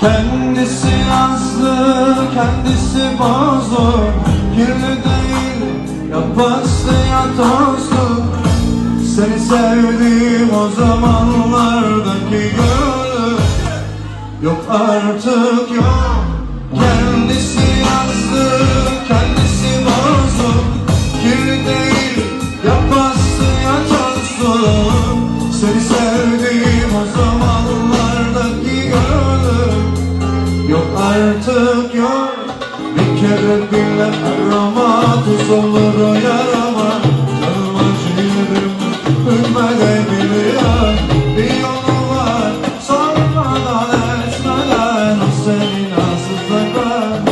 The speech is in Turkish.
Kendisi azlı, kendisi bozdu. Kirli değil, yapası ya tozlu Seni sevdiğim o zamanlardaki gönlü. Yok artık yok. Kendisi yazdı, kendisi bozdu. Kirli değil, yapası ya tozlu Seni sevdiğim hayatım yok. Bir kere bile arama Tuz olur o yarama. Canım acıyorum. Ölmeden biliyor Bir yolu var. Sormadan etmeden. O senin ağzında kal